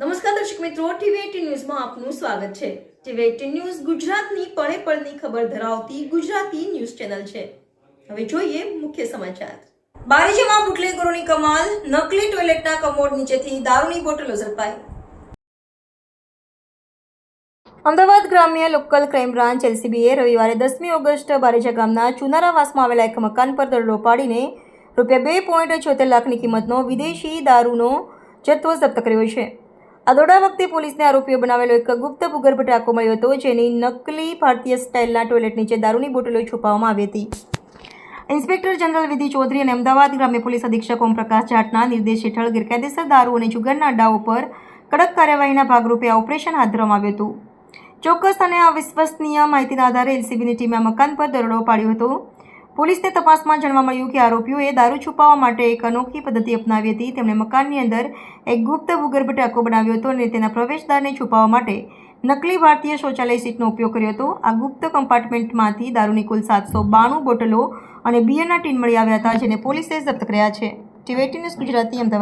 નમસ્કાર દર્શક મિત્રો, ટીવી ન્યૂઝમાં આપનું સ્વાગત છે. ટીવી એટીન ન્યૂઝ ગુજરાતની પળે પળની ખબર ધરાવતી ગુજરાતી ન્યૂઝ ચેનલ છે. હવે જોઈએ મુખ્ય સમાચાર. બારેજામાં બુટલેગરોની કમાલ, નકલી ટોયલેટના કમોડ નીચેથી દારૂની બોટલો ઝડપાઈ. અમદાવાદ ગ્રામ્ય લોકલ ક્રાઇમ બ્રાન્ચ એલસીબીએ રવિવારે દસમી ઓગસ્ટ બારેજા ગામના ચુનારાવાસમાં આવેલા એક મકાન પર દરોડો પાડીને રૂપિયા બે પોઈન્ટ છોતેર લાખની કિંમતનો વિદેશી દારૂનો જથ્થો જપ્ત કર્યો છે. આ દરોડા વખતે પોલીસને આરોપીઓ બનાવેલો એક ગુપ્ત ભૂગર્ભ ટાંકો મળ્યો હતો, જેની નકલી ભારતીય સ્ટાઇલના ટોયલેટ નીચે દારૂની બોટલો છુપાવવામાં આવી હતી. ઇન્સ્પેક્ટર જનરલ વિધિ ચૌધરી અને અમદાવાદ ગ્રામ્ય પોલીસ અધિક્ષક ઓમપ્રકાશ જાટના નિર્દેશ હેઠળ ગેરકાયદેસર દારૂ અને જુગારના અડ્ડાઓ પર કડક કાર્યવાહીના ભાગરૂપે આ ઓપરેશન હાથ ધરવામાં આવ્યું હતું. ચોક્કસ અને અવિશ્વસનીય માહિતીના આધારે એલસીબીની ટીમે મકાન પર દરોડો પાડ્યો હતો. પોલીસને તપાસમાં જાણવા મળ્યું કે આરોપીઓએ દારૂ છુપાવવા માટે એક અનોખી પદ્ધતિ અપનાવી હતી. તેમણે મકાનની અંદર એક ગુપ્ત ભૂગર્ભ ટાંકો બનાવ્યો હતો અને તેના પ્રવેશદ્વારને છુપાવવા માટે નકલી ભારતીય શૌચાલય સીટનો ઉપયોગ કર્યો હતો. આ ગુપ્ત કમ્પાર્ટમેન્ટમાંથી દારૂની કુલ સાતસો બાણું બોટલો અને બિયરના ટીન મળી આવ્યા હતા, જેને પોલીસે જપ્ત કર્યા છે. TV news Gujarati Ahmedabad.